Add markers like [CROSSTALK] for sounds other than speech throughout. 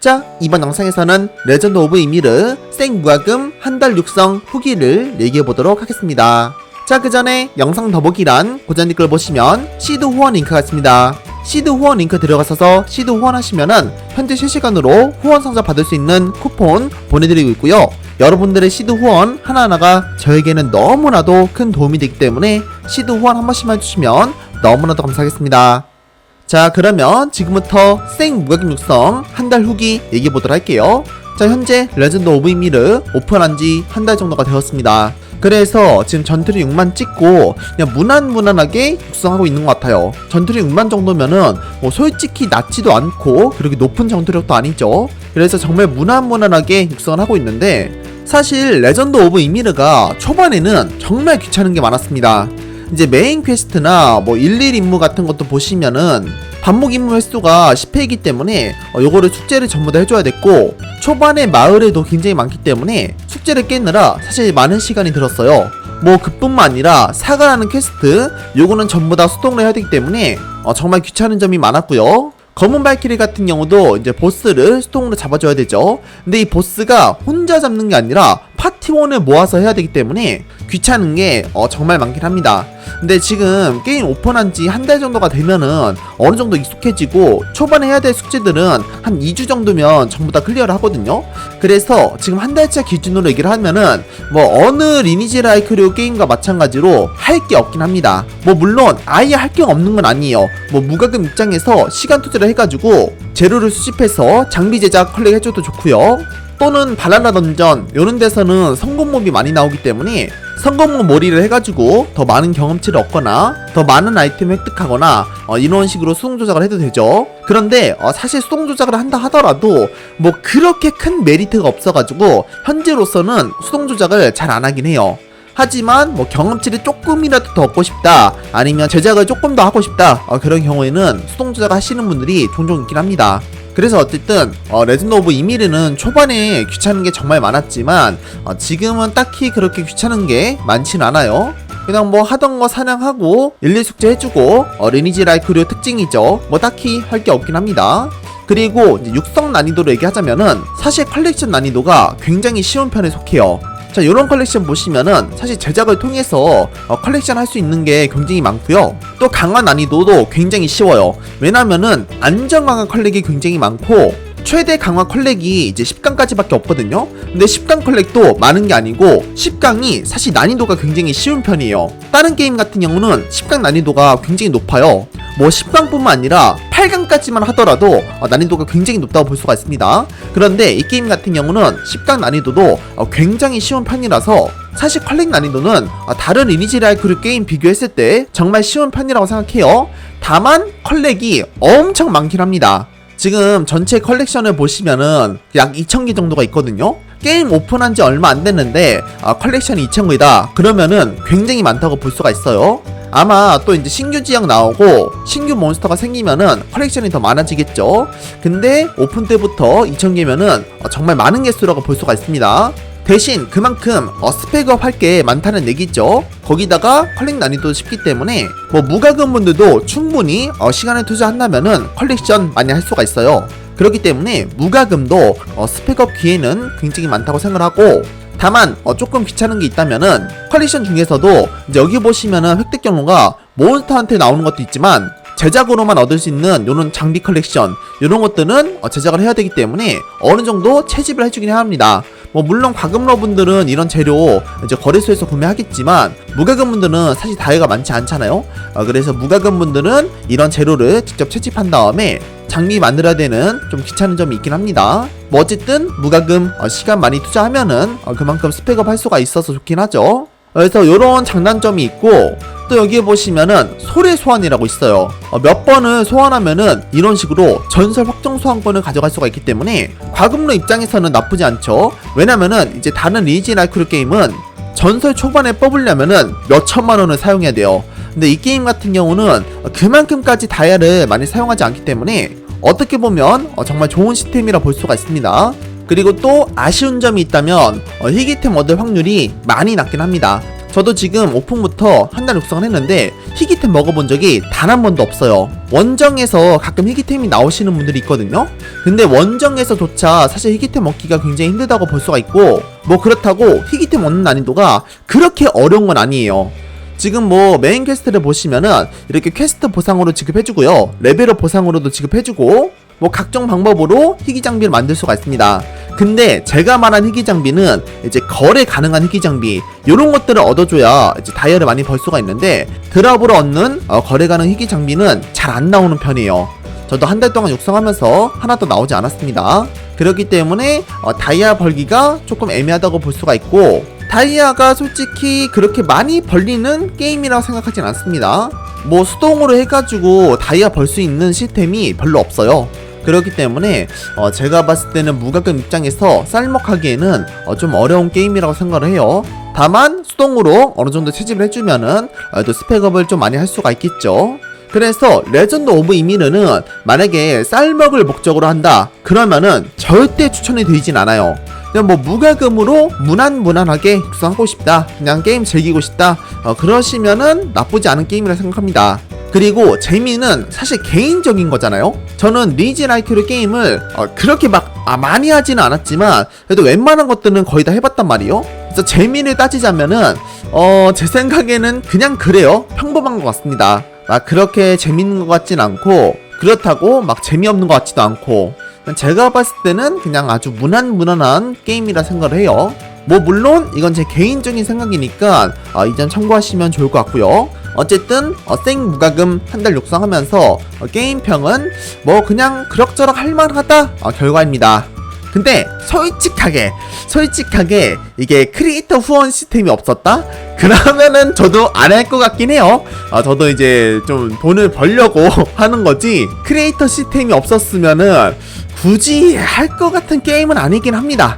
자, 이번 영상에서는 레전드 오브 이미르 생무과금 한 달 육성 후기를 얘기해 보도록 하겠습니다. 자, 그 전에 영상 더보기란 고전 댓글 보시면 시드 후원 링크가 있습니다. 시드 후원 링크 들어가셔서 시드 후원하시면은 현재 실시간으로 후원 상자 받을 수 있는 쿠폰 보내드리고 있고요. 여러분들의 시드 후원 하나하나가 저에게는 너무나도 큰 도움이 되기 때문에 시드 후원 한 번씩만 해주시면 너무나도 감사하겠습니다. 자 그러면 지금부터 생 무각임 육성 한 달 후기 얘기해 보도록 할게요. 자 현재 레전드 오브 이미르 오픈한 지 한 달 정도가 되었습니다. 그래서 지금 전투리 6만 찍고 그냥 무난무난하게 육성하고 있는 것 같아요. 전투리 6만 정도면은 뭐 솔직히 낮지도 않고 그렇게 높은 전투력도 아니죠. 그래서 정말 무난무난하게 육성을 하고 있는데 사실 레전드 오브 이미르가 초반에는 정말 귀찮은 게 많았습니다. 이제 메인 퀘스트나 뭐 일일 임무 같은 것도 보시면은 반복 임무 횟수가 10회이기 때문에 어, 요거를 숙제를 전부 다 해줘야 됐고 초반에 마을에도 굉장히 많기 때문에 숙제를 깨느라 사실 많은 시간이 들었어요. 뭐 그뿐만 아니라 사과라는 퀘스트 요거는 전부 다 수동으로 해야 되기 때문에 어, 정말 귀찮은 점이 많았고요. 검은 발키리 같은 경우도 이제 보스를 수동으로 잡아줘야 되죠. 근데 이 보스가 혼자 잡는 게 아니라 파티원을 모아서 해야 되기 때문에 귀찮은 게 어, 정말 많긴 합니다. 근데 지금 게임 오픈한 지 한 달 정도가 되면은 어느 정도 익숙해지고 초반에 해야 될 숙제들은 한 2주 정도면 전부 다 클리어를 하거든요. 그래서 지금 한 달차 기준으로 얘기를 하면은 뭐 어느 리니지 라이크류 게임과 마찬가지로 할 게 없긴 합니다. 뭐 물론 아예 할 게 없는 건 아니에요. 뭐 무과금 입장에서 시간 투자를 해가지고 재료를 수집해서 장비 제작 컬렉 해줘도 좋고요. 또는 바랄라 던전 이런 데서는 성공몹이 많이 나오기 때문에 성공몹 몰이를 해가지고 더 많은 경험치를 얻거나 더 많은 아이템을 획득하거나 어, 이런 식으로 수동 조작을 해도 되죠. 그런데 어, 사실 수동 조작을 한다 하더라도 뭐 그렇게 큰 메리트가 없어가지고 현재로서는 수동 조작을 잘 안 하긴 해요. 하지만 뭐 경험치를 조금이라도 더 얻고 싶다 아니면 제작을 조금 더 하고 싶다 어, 그런 경우에는 수동 조작 하시는 분들이 종종 있긴 합니다. 그래서 어쨌든 어, 레전드 오브 이미르는 초반에 귀찮은 게 정말 많았지만 어, 지금은 딱히 그렇게 귀찮은 게 많진 않아요. 그냥 뭐 하던 거 사냥하고 일일 숙제 해주고 어, 리니지 라이크류 특징이죠. 뭐 딱히 할 게 없긴 합니다. 그리고 육성 난이도로 얘기하자면은 사실 컬렉션 난이도가 굉장히 쉬운 편에 속해요. 자, 요런 컬렉션 보시면은 사실 제작을 통해서 어, 컬렉션 할 수 있는 게 굉장히 많고요. 또 강화 난이도도 굉장히 쉬워요. 왜냐면은 안전 강화 컬렉이 굉장히 많고 최대 강화 컬렉이 이제 10강까지 밖에 없거든요. 근데 10강 컬렉도 많은 게 아니고 10강이 사실 난이도가 굉장히 쉬운 편이에요. 다른 게임 같은 경우는 10강 난이도가 굉장히 높아요. 뭐 10강뿐만 아니라 8강까지만 하더라도 어, 난이도가 굉장히 높다고 볼 수가 있습니다. 그런데 이 게임 같은 경우는 10강 난이도도 어, 굉장히 쉬운 편이라서 사실 컬렉 난이도는 어, 다른 리니지 라이크류 게임 비교했을 때 정말 쉬운 편이라고 생각해요. 다만 컬렉이 엄청 많긴 합니다. 지금 전체 컬렉션을 보시면은 약 2,000개 정도가 있거든요. 게임 오픈한 지 얼마 안 됐는데 아, 컬렉션이 2,000개다. 그러면은 굉장히 많다고 볼 수가 있어요. 아마 또 이제 신규 지역 나오고 신규 몬스터가 생기면은 컬렉션이 더 많아지겠죠. 근데 오픈 때부터 2,000개면은 어, 정말 많은 개수라고 볼 수가 있습니다. 대신 그만큼 어, 스펙업 할 게 많다는 얘기죠. 거기다가 컬렉 난이도 쉽기 때문에 뭐 무과금 분들도 충분히 어, 시간을 투자한다면은 컬렉션 많이 할 수가 있어요. 그렇기 때문에 무과금도 어, 스펙업 기회는 굉장히 많다고 생각하고 다만 어, 조금 귀찮은 게 있다면은 컬렉션 중에서도 여기 보시면은 획득 경로가 몬스터한테 나오는 것도 있지만 제작으로만 얻을 수 있는 요런 장비 컬렉션 요런 것들은 어, 제작을 해야 되기 때문에 어느 정도 채집을 해주긴 해야 합니다. 뭐 물론 과금러 분들은 이런 재료 이제 거래소에서 구매하겠지만 무과금 분들은 사실 다이가 많지 않잖아요. 어, 그래서 무과금 분들은 이런 재료를 직접 채집한 다음에 장비 만들어야 되는 좀 귀찮은 점이 있긴 합니다. 뭐 어쨌든 무과금 어, 시간 많이 투자하면은 어, 그만큼 스펙업 할 수가 있어서 좋긴 하죠. 그래서 이런 장단점이 있고 또 여기에 보시면은 소래 소환이라고 있어요. 어, 몇 번을 소환하면은 이런 식으로 전설 확정 소환권을 가져갈 수가 있기 때문에 과금러 입장에서는 나쁘지 않죠. 왜냐면은 이제 다른 리니지 라이크루 게임은 전설 초반에 뽑으려면은 몇 천만 원을 사용해야 돼요. 근데 이 게임 같은 경우는 그만큼까지 다이아를 많이 사용하지 않기 때문에 어떻게 보면 어, 정말 좋은 시스템이라 볼 수가 있습니다. 그리고 또 아쉬운 점이 있다면 어, 희귀템 얻을 확률이 많이 낮긴 합니다. 저도 지금 오픈부터 한 달 육성을 했는데 희귀템 먹어본 적이 단 한 번도 없어요. 원정에서 가끔 희귀템이 나오시는 분들이 있거든요. 근데 원정에서조차 사실 희귀템 먹기가 굉장히 힘들다고 볼 수가 있고 뭐 그렇다고 희귀템 얻는 난이도가 그렇게 어려운 건 아니에요. 지금 뭐 메인 퀘스트를 보시면은 이렇게 퀘스트 보상으로 지급해주고요. 레벨업 보상으로도 지급해주고 뭐 각종 방법으로 희귀 장비를 만들 수가 있습니다. 근데 제가 말한 희귀 장비는 이제 거래 가능한 희귀 장비 이런 것들을 얻어줘야 이제 다이아를 많이 벌 수가 있는데 드랍으로 얻는 어, 거래 가능 희귀 장비는 잘 안 나오는 편이에요. 저도 한 달 동안 육성하면서 하나도 나오지 않았습니다. 그렇기 때문에 어, 다이아 벌기가 조금 애매하다고 볼 수가 있고 다이아가 솔직히 그렇게 많이 벌리는 게임이라고 생각하진 않습니다. 뭐 수동으로 해가지고 다이아 벌 수 있는 시스템이 별로 없어요. 그렇기 때문에 어, 제가 봤을 때는 무가금 입장에서 쌀먹하기에는 어, 좀 어려운 게임이라고 생각을 해요. 다만 수동으로 어느 정도 채집을 해주면은 어, 또 스펙업을 좀 많이 할 수가 있겠죠. 그래서 레전드 오브 이미르는 만약에 쌀먹을 목적으로 한다 그러면은 절대 추천이 되진 않아요. 그냥 뭐 무과금으로 무난무난하게 육성하고 싶다 그냥 게임 즐기고 싶다 어, 그러시면은 나쁘지 않은 게임이라 생각합니다 그리고 재미는 사실 개인적인 거잖아요. 저는 리지 라이크로 게임을 어, 그렇게 막 아, 많이 하지는 않았지만 그래도 웬만한 것들은 거의 다 해봤단 말이에요. 그래서 재미를 따지자면은 어, 제 생각에는 그냥 그래요. 평범한 것 같습니다. 막 그렇게 재밌는 것 같진 않고 그렇다고 막 재미없는 것 같지도 않고. 제가 봤을 때는 그냥 아주 무난 무난한 게임이라 생각을 해요. 뭐 물론 이건 제 개인적인 생각이니까 어, 이점 참고하시면 좋을 것 같고요. 어쨌든 어, 생 무과금 한 달 육성하면서 어, 게임평은 뭐 그냥 그럭저럭 할만하다 어, 결과입니다. 근데 솔직하게 솔직하게 이게 크리에이터 후원 시스템이 없었다? 그러면은 저도 안 할 것 같긴 해요. 아, 저도 이제 좀 돈을 벌려고 [LAUGHS] 하는 거지. 크리에이터 시스템이 없었으면은 굳이 할 것 같은 게임은 아니긴 합니다.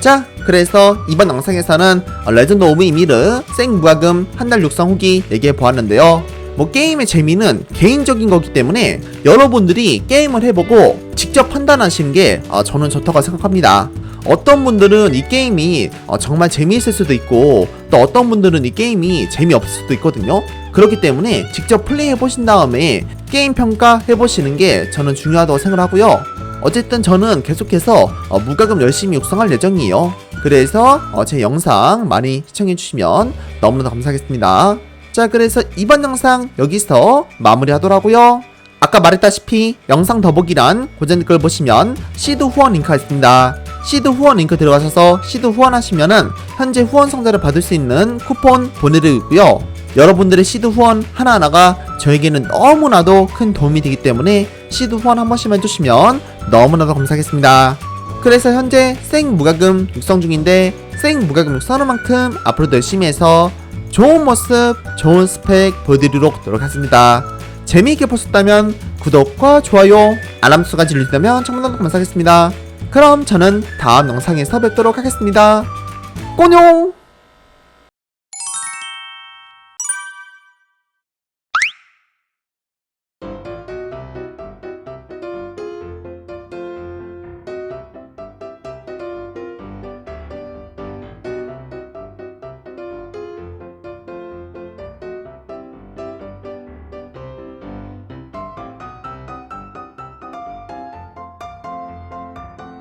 자, 그래서 이번 영상에서는 어, 레전드 오브 이미르 생무과금 한 달 육성 후기 얘기해 보았는데요. 뭐 게임의 재미는 개인적인 거기 때문에 여러분들이 게임을 해보고 직접 판단하시는 게 어, 저는 좋다고 생각합니다. 어떤 분들은 이 게임이 어, 정말 재미있을 수도 있고 또 어떤 분들은 이 게임이 재미없을 수도 있거든요. 그렇기 때문에 직접 플레이해 보신 다음에 게임 평가 해 보시는 게 저는 중요하다고 생각하고요. 어쨌든 저는 계속해서 어, 무과금 열심히 육성할 예정이에요. 그래서 어, 제 영상 많이 시청해 주시면 너무나 감사하겠습니다. 자, 그래서 이번 영상 여기서 마무리하더라고요. 아까 말했다시피 영상 더보기란 고전 댓글 보시면 시드 후원 링크가 있습니다. 시드 후원 링크 들어가셔서 시드 후원하시면은 현재 후원 상자를 받을 수 있는 쿠폰 보내드리고요. 여러분들의 시드 후원 하나하나가 저에게는 너무나도 큰 도움이 되기 때문에 시드 후원 한 번씩만 해주시면 너무나도 감사하겠습니다. 그래서 현재 생 무과금 육성 중인데 생 무과금 육성하는 만큼 앞으로도 열심히 해서 좋은 모습, 좋은 스펙 보여드리도록 노력하겠습니다. 재미있게 보셨다면 구독과 좋아요, 알람 수가 눌러주시면 정말 감사하겠습니다. 그럼 저는 다음 영상에서 뵙도록 하겠습니다. 꼬뇽!